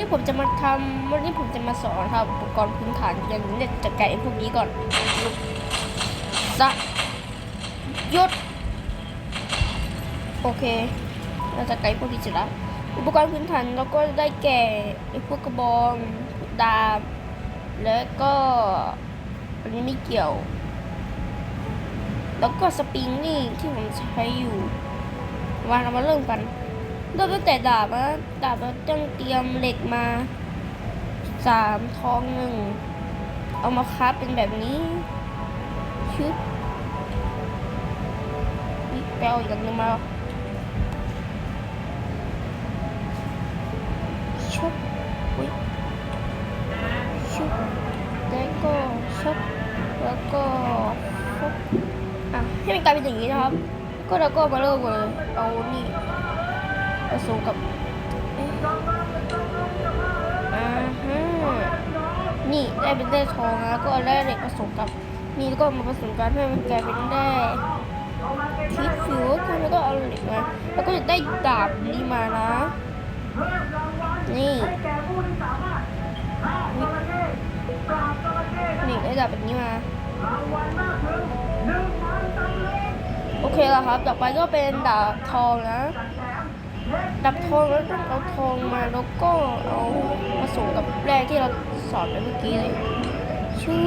นี้ผมจะมาทำวันนี้ผมจะมาสอนครับอุปกรณ์พื้นฐานอย่างนี้เนี่ยจัดการไอ้พวกนี้ก่อนสะยุดโอเค เราจะไกลพวกนี้จะละอุปกรณ์พื้นฐานเราก็ได้แก่พวกกระบองดาบแล้วก็อันนี้ไม่เกี่ยว แล้วก็สปริงนี่ที่ผมใช้อยู่มาเรามาเริ่มกัน เริ่มตั้งแต่ดาบนะดาบเราต้องเตรียมเหล็กมาสามทองหนึ่งเอามาคับเป็นแบบนี้ชึบนี่แปลอีกอันหนึงมาชุบอุ้ยชุบแล้วก็ชุบแล้วก็ชุบอะให้มันกลายเป็นอย่างนี้นะครับ ก็เราก็มาเริ่มเลยเอานี่ผ สมกับอ่าฮะนี่ได้เป็นแร่ทองนะแล้วก็เอาแร่เหล็กผสมกับนี่ก็มาผสมกันให้มันกลายเป็นแร่ทิฟฟิวก็แล้วก็เอาเหล็กมาแล้วก็จะได้ดาบนี้มานะ นี่นี่ได้ดาบแบบนี้มาโอเคแล้วครับ ต่อไปก็เป็นดาบทองนะ ดาบทองแล้วต้องเอาทองมาแล้วก็เอาผสมกับแร่ที่เราสอนไปเมื่อกี้เลยชื่อ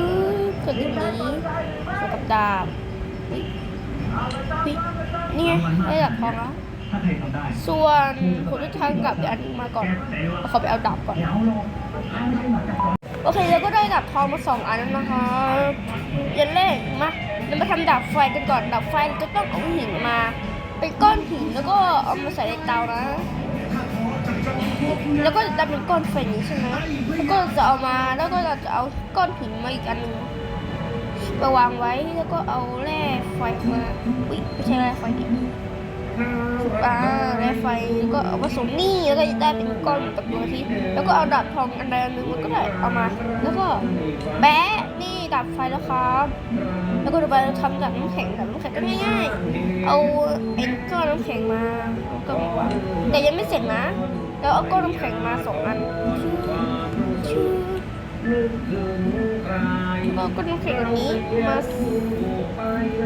เกิดอย่างนี้ผสมกับดาบอุ๊ยอุ๊ยนี่ไงได้ดาบทองแล้วถ้าใครทำได้ส่วนผมจะทางกลับอันมาก่อนเขาไปเอาดาบก่อน โอเคแล้วก็ได้ดาบทองมาสองอันแล้วนะคะยันเลขมาเรามาทำดาบไฟกันก่อนดาบไฟเราจะต้องเอาหินมา เป็นก้อนหินแล้วก็เอามาใส่ในเตานะ แล้วก็จะทำเป็นก้อนไฟนี้ใช่ไหมแล้วก็จะเอามาแล้วก็เราจะเอาก้อนหินมาอีกอันหนึงมาวางไว้แล้วก็เอาแร่ไฟมาอุ๊ยไม่ใช่แร่ไฟดิอ่าแร่ไฟแล้วก็เอาผสมนี่แล้วก็จะได้เป็นก้อนเหมือนกับดวงอาทิตย์แล้วก็เอาดาบทองอันใดอันหนึ่งมันก็ได้เอามา แล้วก็แบะ บไฟแล้วครับ แล้วก็ต่อไปเราทำจากน้ำแข็งจากน้ำแข็งก็ง่ายๆ เอาเอ็นก้อนน้ำแข็งมาแล้วก็วาแต่ยังไม่เสร็จนะ แล้วเอาก้อนน้ำแข็งมาสองอันชื่อแล้วก็ก้อนน้ำแข็งอันนี้มา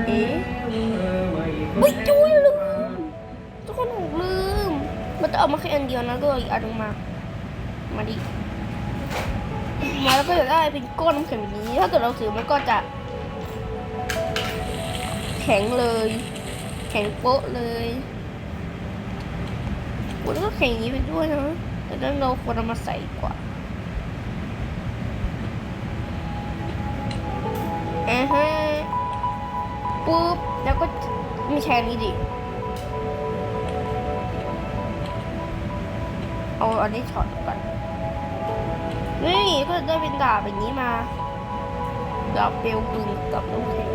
เอ๊ะอุ้ยจุ้ยลืมทุกคนลืม มันจะเอามาแค่อันเดียวนะก็อีกอันนึงมา มาดิ มาแล้วก็จะได้เป็นก้อนน้ำแข็งนี้ ถ้าเกิดเราถือมันก็จะ แข็งเลย แข็งโป๊ะเลยโอ้แล้วก็แข็งอย่างนี้ไปด้วยนะแต่นั้นเราควรเอามาใส่กว่าอ่าฮะปุ๊บแล้วก็ไม่ใช่อันนี้ดิเอาอันนี้ช็อต นนี่ก็จะได้เป็นดาบแบบนี้มาดาบเปลวปืนกับน้ำแข็ง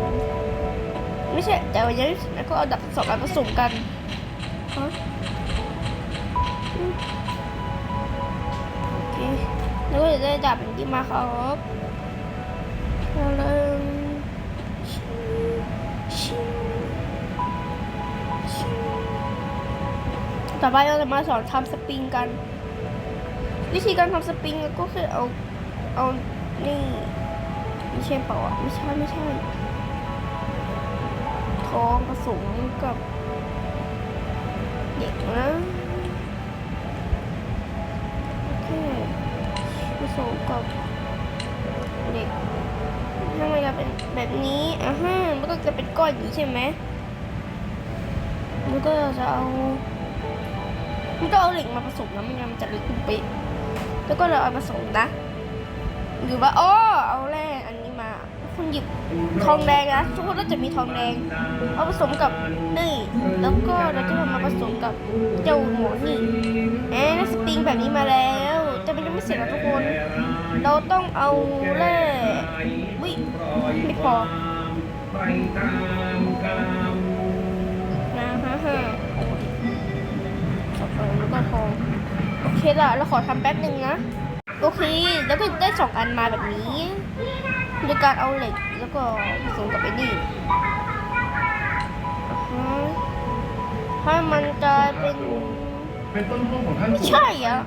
ไม่ใช่แต่ว่ายังไม่แล้วก็เอาดับสองอันผสมกันฮะโอเคแล้วก็จะได้ดาบอย่างที่มาครับเอาเลยชิชิชิต่อไปเราจะมาสอนทำสปริงกัน วิธีการทำสปริงก็คือเอาเอานี่ไม่ใช่เปล่าอะไม่ใช่ไม่ใช่ทองผสมกับเด็กนะโอเคผสมกับเด็กถ้ามันจะเป็นแบบนี้อะฮะมันก็จะเป็นก้อนอย่างนี้ใช่ไหมแล้วก็จะเอามันก็เอาเหล็กมาผสมนะไม่งั้นมันจะเล็กขึ้นไปะ แล้วก็เราเอาผสมนะ หรือว่าอ้อเอาแร่อันนี้มา คุณหยิบทองแดงนะทุกคนก็จะมีทองแดง เอาผสมกับนี่แล้วก็เราจะมาผสมกับเจ้าหมอนี่แอนสปริงแบบนี้มาแล้วแต่มันยังไม่เสร็จนะทุกคน เราต้องเอาแร่วิไม่พอ โอเคละเราขอทำแป๊บหนึ่งนะ โอเค แล้วก็ได้สองอันมาแบบนี้โดยการเอาเหล็กแล้วก็ผสมกับไอ้นี่อืมให้มันกลายเป็นเป็นต้นห้องของท่านไม่ใช่อะ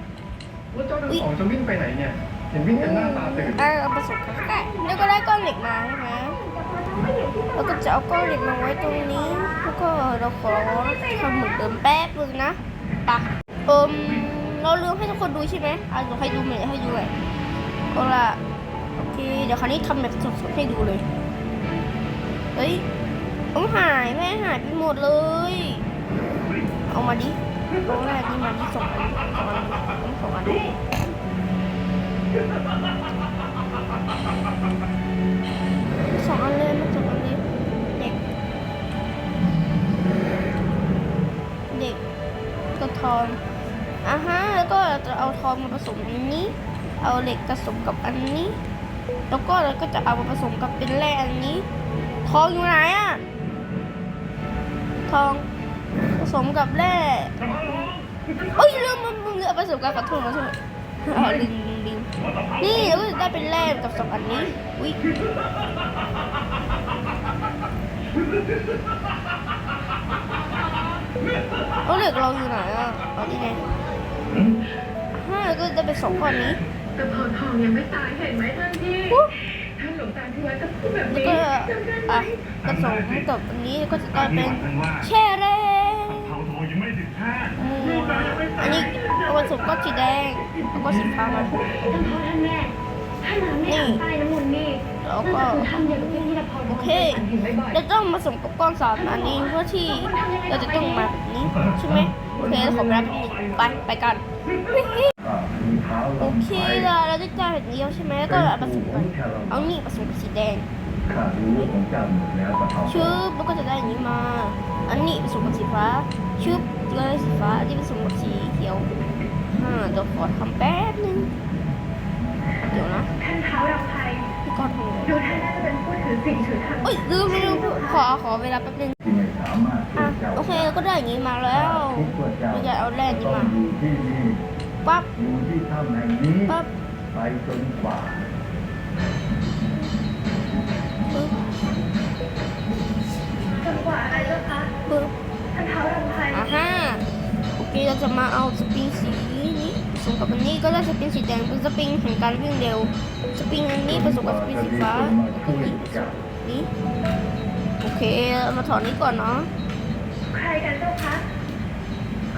ว่าเจ้าทั้งสองจะวิ่งไปไหนเนี่ย เห็นวิ่งกันหน้าตาตื่นอ่าเอาผสมกันก็ได้แล้วก็ได้ก้อนเหล็กมาใช่ไหมแล้วก็จะเอาก้อนเหล็กมาไว้ตรงนี้แล้วก็เราขอทำเหมือนเดิมแป๊บนึงนะปะเอิม เราลืมให้ทุกคนดูใช่ไหมอะเดี๋ยวให้ดูใหม่ให้ดูใหม่เอาละโอเคเดี๋ยวคราวนี้ทำแบบสดๆให้ดูเลย เฮ้ยเอาหายแม่หายไปหมดเลย เอามาดิเอาแรกนี่มาดิสองอันสองอันต้องสองอันสองอันเลยมาสองอันเลยเด็ก เด็กกระทอง อะฮะแล้วก็เราจะเอาทองมาผสมอันนี้ เอาเหล็กผสมกับอันนี้ แล้วก็เราก็จะเอามาผสมกับเป็นแร่อันนี้ ทองอยู่ไหนอะทองผสมกับแร่เอ้ยลืมมันมันเอผสมกับขอโทษขอโทษอ่าลืมลืมลืมนี่แล้วก็จะได้เป็นแร่กับสองอันนี้อุ้ยเอาเหล็กเราอยู่ไหนอะเอาที่ไหน ห้าก็ได้เป็นสองก้อนนี้แต่พอทองยังไม่ตายเห็นไหมท่านพี่ท่านหลวงตาที่วัดก็พูดแบบนี้ก็จำได้ไหมผสมกับอันนี้ก็จะกลายเป็นมันว่แช่แร่เผาทองยังไม่ถึงห้าอืมอันนี้ผสมก็สีแดงแล้วก็สีฟ้ามาท่านพ่อท่านแม่ท่านน้ำไม่อ่านใต้น้ำมนต์นี่แล้วก็นั่นคือท่างนี้ โอเค เราต้องผสมกับก้อนสามอันนี้เพื่อที่เราจะต้องมาแบบนี้ใช่ไหมโอเคขอเวลาแป๊บไปไปกันโอเคเราเราได้ได้แบบนี้แล้วใช่ไหมแล้วก็เอาผสมกันเอานี่ผสมสีแดงข้ารู้ขอเจ้าหมดแล้วปะทองชึบแล้วก็จะได้อย่างนี้มา อันนี้ผสมกับสีฟ้าชึบก็ได้สีฟ้าอันนี้ผสมกับสีเขียวอ่าเดี๋ยวขอทำแป๊บนึงเดี๋ยวนะ ก้อนทำไงดูท่านน่าจะเป็นผู้ถือสิ่งถือธรรมเอ้ยลืมลืมขอขอเวลาแป๊บนึงที่ไม่สามารถอะเจ้าโอเคเราก็ได้อย่างนี้มาแล้วคิดว่าเจ้าเราจะเอาแร่นี้ต้องมาอยู่ที่นี่ปั๊บอยู่ที่ถ้ำแห่งนี้ปั๊บไปจนกว่าปึ๊บจนกว่าอะไรเจ้าคะปึ๊บท่านเท้าเราไทยอ่าฮะโอเคเราจะมาเอาสปริงสีนี้ ผสมกับอันนี้ก็ได้สปริงสีแดงเป็นสปริงแห่งการวิ่งเร็ว สปริงอันนี้ผสมกับสปริงสีฟ้าแล้วก็นี่ผสมนี้โอเคเรามาถอนนี้ก่อนเนาะใครกันเจ้าคะ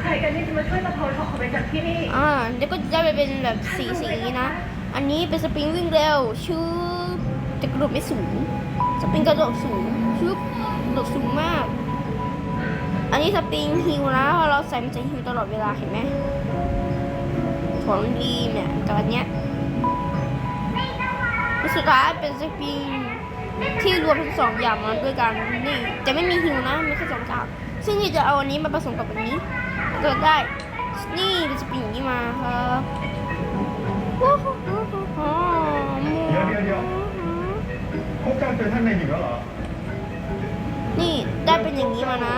ใครกันที่จะมาช่วยตะโพนทองออกไปจากที่นี่อ่าเดี๋ยวก็จะไปเป็นแบบสีสีนี้นะ อันนี้เป็นสปริงวิ่งเร็วชื่อจะกระโดดไม่สูงสปริงกระโดดสูงชื่อกระโดดสูงมาก อันนี้สปริงฮิวนะพอเราใส่มันจะฮิวตลอดเวลาเห็นไหม ของดีเนี่ยตอนเนี้ยสุดท้ายเป็นสปริงที่รวมทั้งสองอย่างมาด้วยกันนี่จะไม่มีฮิวนะมีแค่สองอย่างซึ่งที่จะเอาอันนี้มาผสมกับอันนี้ก็ได้นี่เป็นสปริงอย่างนี้มาครับว้าวเดี๋ยวเดี๋ยวเดี๋ยวพวกเจ้าเจอท่านในหญิงแล้วเหรอ นี่ได้เป็นอย่างนี้มานะ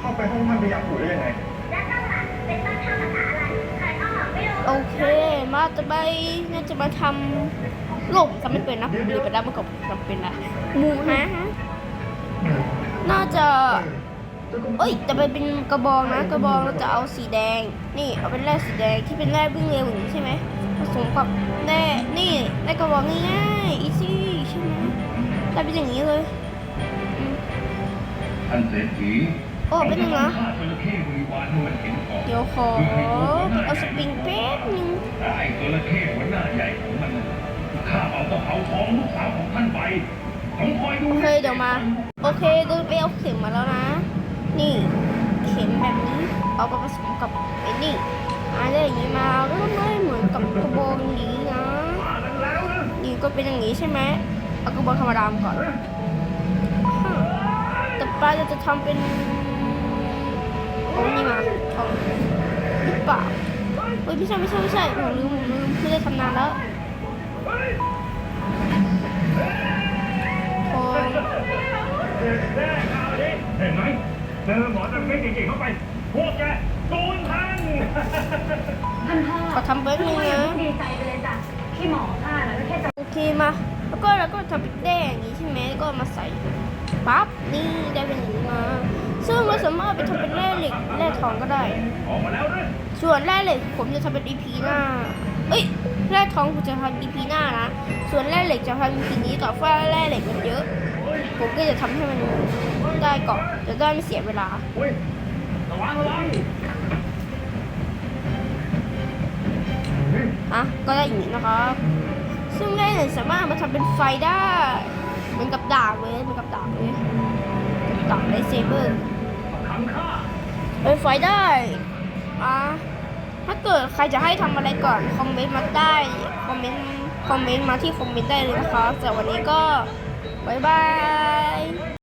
เข้าไปห้องท่านพยาปู่ได้ยังไง โอเค มาจะไปน่าจะมาทำโลกทำไม่เป็นนะผมเรียนไปได้เมื่อก่อนผมทำเป็นนะหมูฮะฮะน่าจะเอ้ยจะไปเป็นกระบองนะกระบองเราจะเอาสีแดง นี่เอาเป็นแร่สีแดงที่เป็นแร่วิ่งเร็วอย่างนี้ใช่ไหมผสมกับแร่นี่แร่กระบองง่ายๆอีซี่ใช่ไหมได้เป็นอย่างนี้เลยอืมท่านเศรษฐีโอ้เป็นยังไงนะข้าจระ เดี๋ยวขอเอาสปริงแป๊บนึงแต่ไอ้จระเข้หัวหน้าใหญ่ของมันน่ะข้าเอาตะเภาทองลูกสาวของท่านไปต้องคอยดูโอเคเดี๋ยวมา โอเคเดินไปเอาเข็มมาแล้วนะ นี่ เข็มแบบนี้เอาไปผสมกับไอ้นี่อาได้อย่างนี้มาก็ไม่เหมือนกับกระบอกนี้นะนี่ก็เป็นอย่างนี้ใช่ไหมเอากระบอกธรรมดามก่อนฮะต่อไปเราจะทำเป็น เอานี่มาทองหรือเปล่าเฮ้ยไม่ใช่ไม่ใช่ไม่ใช่ผมลืมผมลืมไม่ได้ทำนานแล้วทองเห็นไหมเจอหมอจำเป็นเก่งๆเข้าไป พวกแกโดนทันท่านพ่อขอทำเบิร์ดนึงอย่านะเพิ่งดีใจไปเลยจ้ะที่หมอข้าน่ะก็แค่จะโอเคมา แล้วก็เราก็ทำเป็นแด้อย่างนี้ใช่ไหมแล้วก็มาใส่ปั๊บนี่ได้เป็นอย่างนี้มา ซึ่งเราสามารถไปทำเป็นแร่เหล็กแร่ทองก็ได้ ส่วนแร่เหล็กผมจะทำเป็น EP หน้า เอ้ยแร่ทองผมจะทำ EP หน้านะ ส่วนแร่เหล็กจะทำ EP นี้ต่อเพราะแร่เหล็กมันเยอะ ผมก็จะทำให้มันได้ก่อนจะได้ไม่เสียเวลาอะก็ได้อย่างนี้นะครับ ซึ่งแร่เหล็กสามารถมาทำเป็นไฟได้ เหมือนกับดาบเลย เหมือนกับดาบเลยดาบไลท์เซเบอร์ เป็นไฟได้อะถ้าเกิดใครจะให้ทำอะไรก่อนคอมเมนต์มาได้คอมเมนต์คอมเมนต์มาที่คอมเมนต์ได้เลยนะคะแต่วันนี้ก็บ๊ายบาย